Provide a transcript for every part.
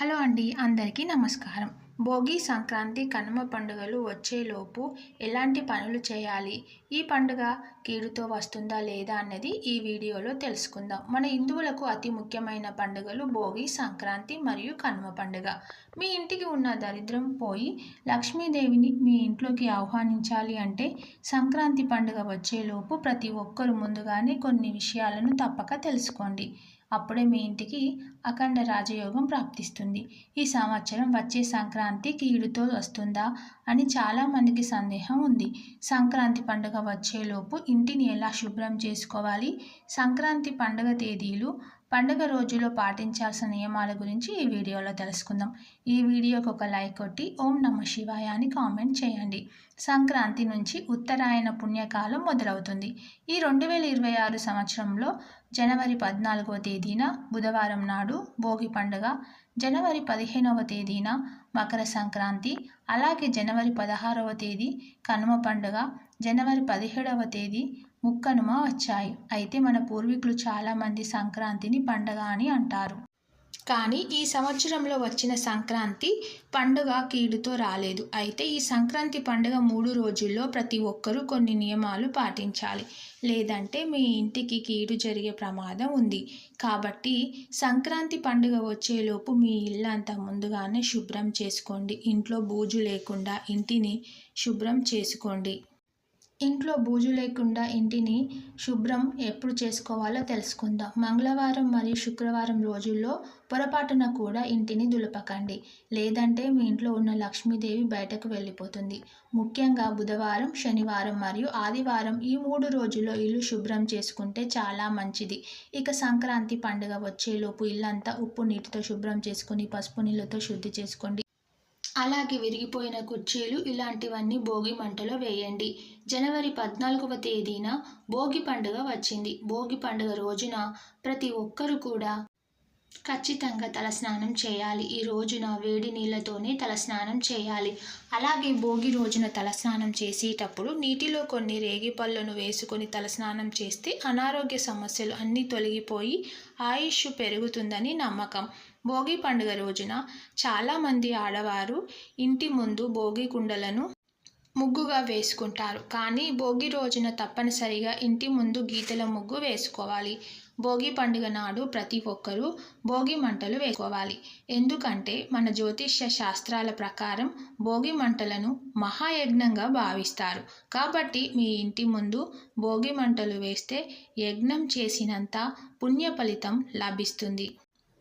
Hello అండి అందరికీ నమస్కారం. భోగి సంక్రాంతి కనుమ పండుగలు వచ్చేలోపు ఎలాంటి పనులు చేయాలి? ఈ పండుగ కీడుతో వస్తుందా లేదా అన్నది ఈ వీడియోలో తెలుసుకుందాం. మన హిందువులకు అతి ముఖ్యమైన పండుగలు భోగి సంక్రాంతి మరియు కనుమ పండుగ. మీ ఇంటికి ఉన్న దరిద్రం పోయి లక్ష్మీదేవిని మీ ఇంట్లోకి ఆహ్వానించాలి అంటే సంక్రాంతి పండుగ వచ్చేలోపు ప్రతి ఒక్కరు ముందుగానే కొన్ని విషయాలను తప్పక తెలుసుకోండి. అప్పుడే మీ ఇంటికి అఖండ రాజయోగం ప్రాప్తిస్తుంది. ఈ సంవత్సరం వచ్చే సంక్రాంతి కీడుతో వస్తుందా అని చాలామందికి సందేహం ఉంది. సంక్రాంతి పండుగ వచ్చేలోపు ఇంటిని ఎలా శుభ్రం చేసుకోవాలి? సంక్రాంతి పండుగ తేదీలు పండుగ రోజులో పాటించాల్సిన నియమాల గురించి ఈ వీడియోలో తెలుసుకుందాం. ఈ వీడియోకి ఒక లైక్ కొట్టి ఓం నమ శివాయ అని కామెంట్ చేయండి. సంక్రాంతి నుంచి ఉత్తరాయణ పుణ్యకాలం మొదలవుతుంది. ఈ రెండు వేల ఇరవై ఆరు సంవత్సరంలో జనవరి పద్నాలుగవ తేదీన బుధవారం నాడు భోగి పండుగ జనవరి పదిహేనవ తేదీన మకర సంక్రాంతి అలాగే జనవరి పదహారవ తేదీ కనుమ పండుగ జనవరి పదిహేడవ తేదీ ముక్కనుమ వచ్చాయి. అయితే మన పూర్వీకులు చాలామంది సంక్రాంతిని పండగ అని అంటారు. కానీ ఈ సంవత్సరంలో వచ్చిన సంక్రాంతి పండుగ కీడుతో రాలేదు. అయితే ఈ సంక్రాంతి పండుగ మూడు రోజుల్లో ప్రతి ఒక్కరూ కొన్ని నియమాలు పాటించాలి. లేదంటే మీ ఇంటికి కీడు జరిగే ప్రమాదం ఉంది. కాబట్టి సంక్రాంతి పండుగ వచ్చేలోపు మీ ఇల్లంతా ముందుగానే శుభ్రం చేసుకోండి. ఇంట్లో బూజు లేకుండా ఇంటిని శుభ్రం చేసుకోండి. ఇంట్లో బూజు లేకుండా ఇంటిని శుభ్రం ఎప్పుడు చేసుకోవాలో తెలుసుకుందాం. మంగళవారం మరియు శుక్రవారం రోజుల్లో పొరపాటున కూడా ఇంటిని దులపకండి. లేదంటే మీ ఇంట్లో ఉన్న లక్ష్మీదేవి బయటకు వెళ్ళిపోతుంది. ముఖ్యంగా బుధవారం శనివారం మరియు ఆదివారం ఈ మూడు రోజుల్లో ఇల్లు శుభ్రం చేసుకుంటే చాలా మంచిది. ఇక సంక్రాంతి పండుగ వచ్చేలోపు ఇల్లంతా ఉప్పు నీటితో శుభ్రం చేసుకుని పసుపు నీళ్ళతో శుద్ధి చేసుకోండి. అలాగే విరిగిపోయిన కుర్చీలు ఇలాంటివన్నీ భోగి మంటలో వేయండి. జనవరి పద్నాలుగవ తేదీన భోగి పండుగ వచ్చింది. భోగి పండుగ రోజున ప్రతి ఒక్కరు కూడా ఖచ్చితంగా తలస్నానం చేయాలి. ఈ రోజున వేడి నీళ్ళతోనే తలస్నానం చేయాలి. అలాగే భోగి రోజున తలస్నానం చేసేటప్పుడు నీటిలో కొన్ని రేగి పళ్ళను వేసుకొని తలస్నానం చేస్తే అనారోగ్య సమస్యలు అన్నీ తొలగిపోయి ఆయుష్ పెరుగుతుందని నమ్మకం. భోగి పండుగ రోజున చాలామంది ఆడవారు ఇంటి ముందు భోగి కుండలను ముగ్గుగా వేసుకుంటారు. కానీ భోగి రోజున తప్పనిసరిగా ఇంటి ముందు గీతల ముగ్గు వేసుకోవాలి. భోగి పండుగ నాడు ప్రతి ఒక్కరూ భోగి మంటలు వేసుకోవాలి. ఎందుకంటే మన జ్యోతిష్య శాస్త్రాల ప్రకారం భోగి మంటలను మహాయజ్ఞంగా భావిస్తారు. కాబట్టి మీ ఇంటి ముందు భోగి మంటలు వేస్తే యజ్ఞం చేసినంత పుణ్య ఫలితం లభిస్తుంది.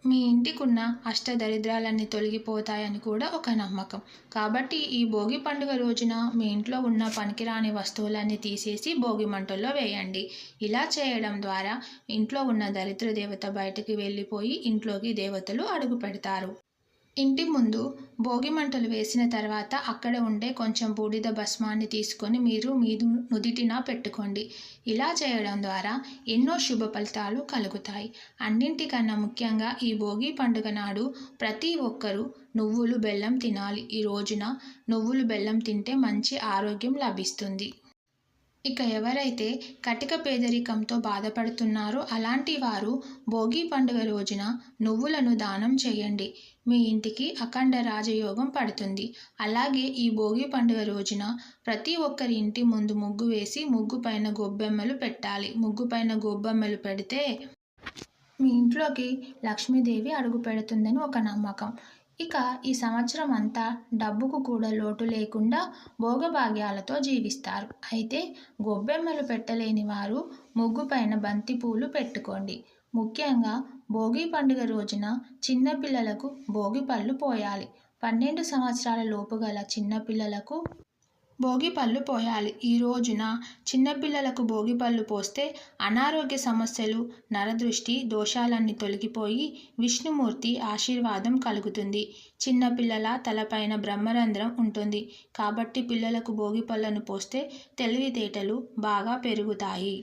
మీ ఇంటికున్న అష్టదరిద్రాలన్నీ తొలగిపోతాయని కూడా ఒక నమ్మకం. కాబట్టి ఈ భోగి పండుగ రోజున మీ ఇంట్లో ఉన్న పనికిరాని వస్తువులన్నీ తీసేసి భోగి మంటల్లో వేయండి. ఇలా చేయడం ద్వారా ఇంట్లో ఉన్న దరిద్ర దేవత బయటికి వెళ్ళిపోయి ఇంట్లోకి దేవతలు అడుగు పెడతారు. ఇంటి ముందు భోగి మంటలు వేసిన తర్వాత అక్కడ ఉండే కొంచెం బూడిద భస్మాన్ని తీసుకొని మీరు మీ నుదిటిన పెట్టుకోండి. ఇలా చేయడం ద్వారా ఎన్నో శుభ ఫలితాలు కలుగుతాయి. అన్నింటికన్నా ముఖ్యంగా ఈ భోగి పండుగ నాడు ప్రతి ఒక్కరూ నువ్వులు బెల్లం తినాలి. ఈ రోజున నువ్వులు బెల్లం తింటే మంచి ఆరోగ్యం లభిస్తుంది. ఇక ఎవరైతే కటిక పేదరికంతో బాధపడుతున్నారో అలాంటి వారు భోగి పండుగ రోజున నువ్వులను దానం చేయండి. మీ ఇంటికి అఖండ రాజయోగం పడుతుంది. అలాగే ఈ భోగి పండుగ రోజున ప్రతి ఒక్కరి ఇంటి ముందు ముగ్గు వేసి ముగ్గు పైన గొబ్బెమ్మలు పెట్టాలి. ముగ్గు పైన గొబ్బెమ్మలు పెడితే మీ ఇంట్లోకి లక్ష్మీదేవి అడుగు పెడుతుందని ఒక నమ్మకం. ఇక ఈ సంవత్సరం అంతా డబ్బుకు కూడా లోటు లేకుండా భోగభాగ్యాలతో జీవిస్తారు. అయితే గొబ్బెమ్మలు పెట్టలేని వారు ముగ్గుపైన బంతి పూలు పెట్టుకోండి. ముఖ్యంగా భోగి పండుగ రోజున చిన్నపిల్లలకు భోగి పళ్ళు పోయాలి. పన్నెండు సంవత్సరాల లోపు గల చిన్నపిల్లలకు భోగి పళ్ళు పోయాలి. ఈ రోజున చిన్నపిల్లలకు భోగి పళ్ళు పోస్తే అనారోగ్య సమస్యలు నరదృష్టి దోషాలన్నీ తొలగిపోయి విష్ణుమూర్తి ఆశీర్వాదం కలుగుతుంది. చిన్నపిల్లల తలపైన బ్రహ్మరంధ్రం ఉంటుంది. కాబట్టి పిల్లలకు భోగి పళ్ళను పోస్తే తెలివితేటలు బాగా పెరుగుతాయి.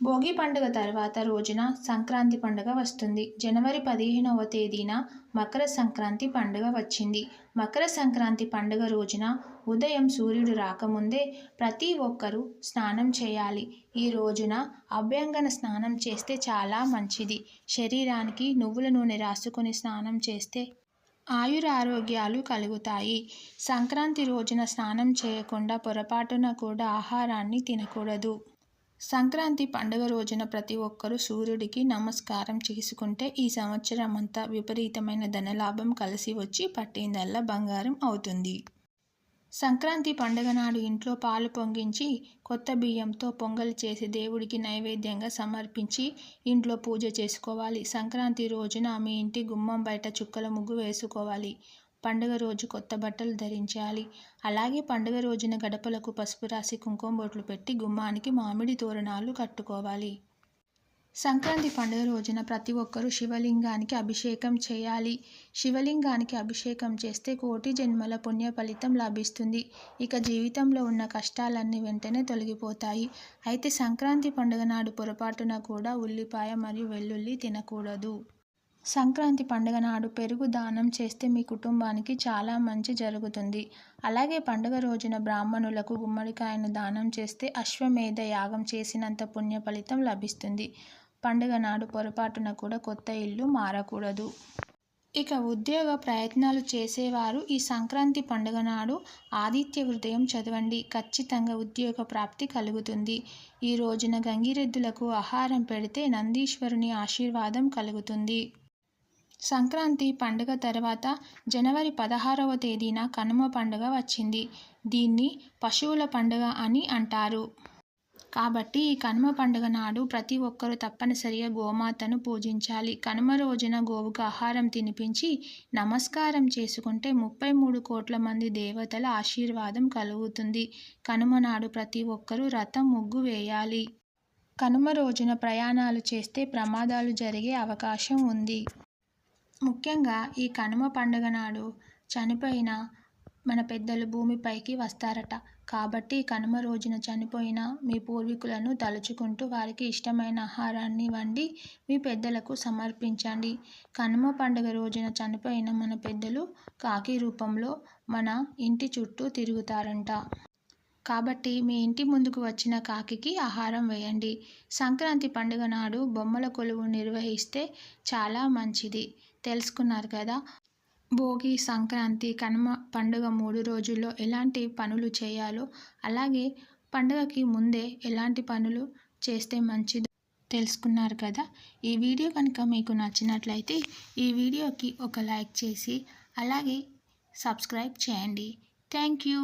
భోగి పండుగ తర్వాత రోజున సంక్రాంతి పండుగ వస్తుంది. జనవరి పదిహేనవ తేదీన మకర సంక్రాంతి పండుగ వచ్చింది. మకర సంక్రాంతి పండుగ రోజున ఉదయం సూర్యుడు రాకముందే ప్రతి ఒక్కరూ స్నానం చేయాలి. ఈ రోజున అభ్యంగన స్నానం చేస్తే చాలా మంచిది. శరీరానికి నువ్వుల నూనె రాసుకొని స్నానం చేస్తే ఆయురారోగ్యాలు కలుగుతాయి. సంక్రాంతి రోజున స్నానం చేయకుండా పొరపాటున కూడా ఆహారాన్ని తినకూడదు. సంక్రాంతి పండుగ రోజున ప్రతి ఒక్కరూ సూర్యుడికి నమస్కారం చేసుకుంటే ఈ సంవత్సరం అంతా విపరీతమైన ధనలాభం కలిసి వచ్చి పట్టిందల్లా బంగారం అవుతుంది. సంక్రాంతి పండుగ నాడు ఇంట్లో పాలు పొంగించి కొత్త బియ్యంతో పొంగలి చేసి దేవుడికి నైవేద్యంగా సమర్పించి ఇంట్లో పూజ చేసుకోవాలి. సంక్రాంతి రోజున మీ ఇంటి గుమ్మం బయట చుక్కల ముగ్గు వేసుకోవాలి. పండుగ రోజు కొత్త బట్టలు ధరించాలి. అలాగే పండుగ రోజున గడపలకు పసుపు రాసి కుంకుమ బొట్లు పెట్టి గుమ్మానికి మామిడి తోరణాలు కట్టుకోవాలి. సంక్రాంతి పండుగ రోజున ప్రతి ఒక్కరూ శివలింగానికి అభిషేకం చేయాలి. శివలింగానికి అభిషేకం చేస్తే కోటి జన్మల పుణ్య ఫలితం లభిస్తుంది. ఇక జీవితంలో ఉన్న కష్టాలన్నీ వెంటనే తొలగిపోతాయి. అయితే సంక్రాంతి పండుగ నాడు పొరపాటున కూడా ఉల్లిపాయ మరియు వెల్లుల్లి తినకూడదు. సంక్రాంతి పండుగ నాడు పెరుగు దానం చేస్తే మీ కుటుంబానికి చాలా మంచి జరుగుతుంది. అలాగే పండుగ రోజున బ్రాహ్మణులకు గుమ్మడికాయను దానం చేస్తే అశ్వమేధ యాగం చేసినంత పుణ్య ఫలితం లభిస్తుంది. పండుగ నాడు పొరపాటున కూడా కొత్త ఇల్లు మారకూడదు. ఇక ఉద్యోగ ప్రయత్నాలు చేసేవారు ఈ సంక్రాంతి పండుగ నాడు ఆదిత్య హృదయం చదవండి. ఖచ్చితంగా ఉద్యోగ ప్రాప్తి కలుగుతుంది. ఈ రోజున గంగిరెద్దులకు ఆహారం పెడితే నందీశ్వరుని ఆశీర్వాదం కలుగుతుంది. సంక్రాంతి పండుగ తర్వాత జనవరి పదహారవ తేదీన కనుమ పండుగ వచ్చింది. దీన్ని పశువుల పండుగ అని అంటారు. కాబట్టి ఈ కనుమ పండుగ నాడు ప్రతి ఒక్కరూ తప్పనిసరిగా గోమాతను పూజించాలి. కనుమ రోజున గోవుకు ఆహారం తినిపించి నమస్కారం చేసుకుంటే ముప్పై మూడు కోట్ల మంది దేవతల ఆశీర్వాదం కలుగుతుంది. కనుమ నాడు ప్రతి ఒక్కరూ రథం ముగ్గు వేయాలి. కనుమ రోజున ప్రయాణాలు చేస్తే ప్రమాదాలు జరిగే అవకాశం ఉంది. ముఖ్యంగా ఈ కనుమ పండుగ నాడు చనిపోయిన మన పెద్దలు భూమిపైకి వస్తారట. కాబట్టి కనుమ రోజున చనిపోయిన మీ పూర్వీకులను తలుచుకుంటూ వారికి ఇష్టమైన ఆహారాన్ని వండి మీ పెద్దలకు సమర్పించండి. కనుమ పండుగ రోజున చనిపోయిన మన పెద్దలు కాకి రూపంలో మన ఇంటి చుట్టూ తిరుగుతారంట. కాబట్టి మీ ఇంటి ముందుకు వచ్చిన కాకికి ఆహారం వేయండి. సంక్రాంతి పండుగ నాడు బొమ్మల కొలువు నిర్వహిస్తే చాలా మంచిది. తెలుసుకున్నారు కదా. భోగి సంక్రాంతి కనుమ పండుగ మూడు రోజుల్లో ఎలాంటి పనులు చేయాలో అలాగే పండుగకి ముందే ఎలాంటి పనులు చేస్తే మంచిదో తెలుసుకున్నారు కదా. ఈ వీడియో కనుక మీకు నచ్చినట్లయితే ఈ వీడియోకి ఒక లైక్ చేసి అలాగే సబ్స్క్రైబ్ చేయండి. Thank you.